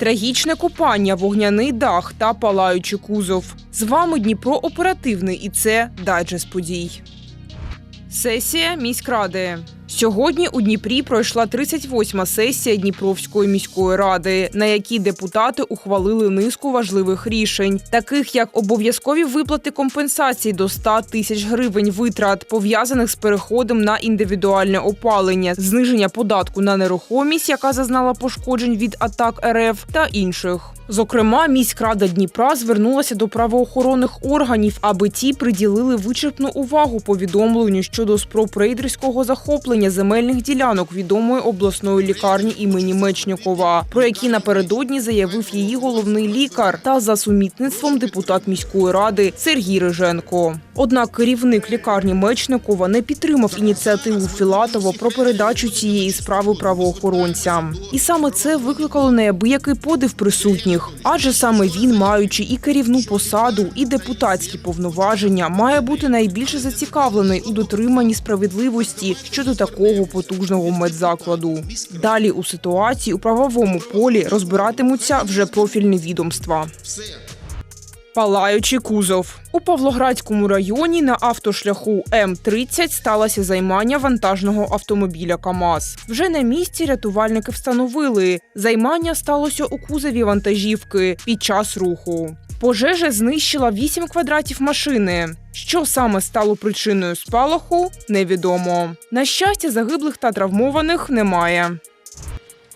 Трагічне купання, вогняний дах та палаючий кузов. З вами Дніпро оперативний і це дайджест подій. Сесія міськради. Сьогодні у Дніпрі пройшла 38-ма сесія Дніпровської міської ради, на якій депутати ухвалили низку важливих рішень, таких як обов'язкові виплати компенсацій до 100 тисяч гривень витрат, пов'язаних з переходом на індивідуальне опалення, зниження податку на нерухомість, яка зазнала пошкоджень від атак РФ та інших. Зокрема, міськрада Дніпра звернулася до правоохоронних органів, аби ті приділили вичерпну увагу повідомленню щодо спроб рейдерського захоплення земельних ділянок відомої обласної лікарні імені Мечнікова, про які напередодні заявив її головний лікар та за сумітництвом депутат міської ради Сергій Риженко. Однак керівник лікарні Мечникова не підтримав ініціативу Філатова про передачу цієї справи правоохоронцям. І саме це викликало неабиякий подив присутніх, адже саме він, маючи і керівну посаду, і депутатські повноваження, має бути найбільше зацікавлений у дотриманні справедливості щодо такого потужного медзакладу. Далі у ситуації у правовому полі розбиратимуться вже профільні відомства. Палаючий кузов у Павлоградському районі на автошляху М30 сталося займання вантажного автомобіля КАМАЗ. Вже на місці рятувальники встановили займання сталося у кузові вантажівки під час руху. Пожежа знищила 8 квадратів машини. Що саме стало причиною спалаху, невідомо. На щастя, загиблих та травмованих немає.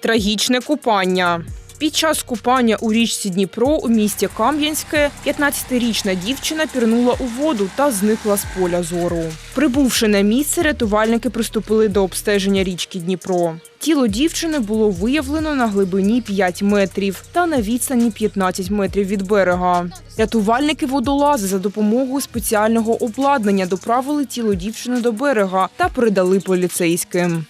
Трагічне купання. Під час купання у річці Дніпро у місті Кам'янське 15-річна дівчина пірнула у воду та зникла з поля зору. Прибувши на місце, рятувальники приступили до обстеження річки Дніпро. Тіло дівчини було виявлено на глибині 5 метрів та на відстані 15 метрів від берега. Рятувальники водолази за допомогою спеціального обладнання доправили тіло дівчини до берега та передали поліцейським.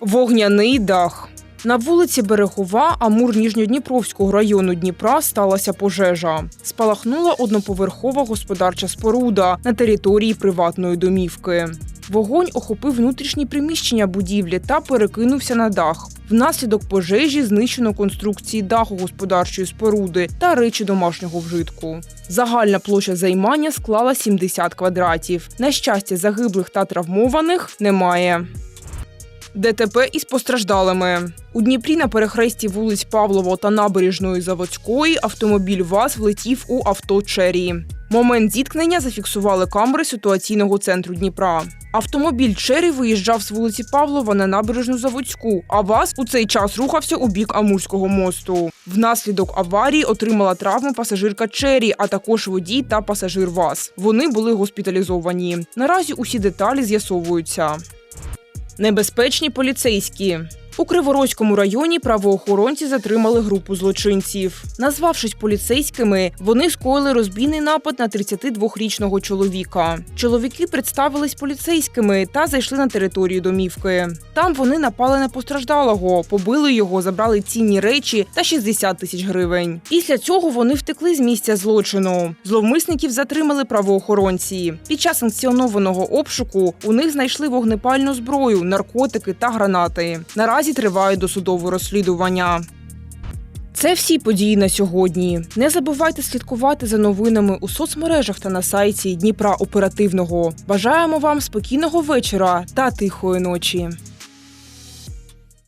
Вогняний дах. На вулиці Берегова Амур Ніжньодніпровського району Дніпра сталася пожежа. Спалахнула одноповерхова господарча споруда на території приватної домівки. Вогонь охопив внутрішні приміщення будівлі та перекинувся на дах. Внаслідок пожежі знищено конструкції даху господарчої споруди та речі домашнього вжитку. Загальна площа займання склала 70 квадратів. На щастя, загиблих та травмованих немає. ДТП із постраждалими. У Дніпрі на перехресті вулиць Павлово та набережної Заводської автомобіль ВАЗ влетів у авто Чері. Момент зіткнення зафіксували камери ситуаційного центру Дніпра. Автомобіль Чері виїжджав з вулиці Павлова на набережну Заводську, а ВАЗ у цей час рухався у бік Амурського мосту. Внаслідок аварії отримала травму пасажирка Чері, а також водій та пасажир ВАЗ. Вони були госпіталізовані. Наразі усі деталі з'ясовуються. Небезпечні поліцейські. У Криворозькому районі правоохоронці затримали групу злочинців. Назвавшись поліцейськими, вони скоїли розбійний напад на 32-річного чоловіка. Чоловіки представились поліцейськими та зайшли на територію домівки. Там вони напали на постраждалого, побили його, забрали цінні речі та 60 тисяч гривень. Після цього вони втекли з місця злочину. Зловмисників затримали правоохоронці. Під час санкціонованого обшуку у них знайшли вогнепальну зброю, наркотики та гранати. Наразі тривають досудове розслідування. Це всі події на сьогодні. Не забувайте слідкувати за новинами у соцмережах та на сайті Дніпра Оперативного. Бажаємо вам спокійного вечора та тихої ночі.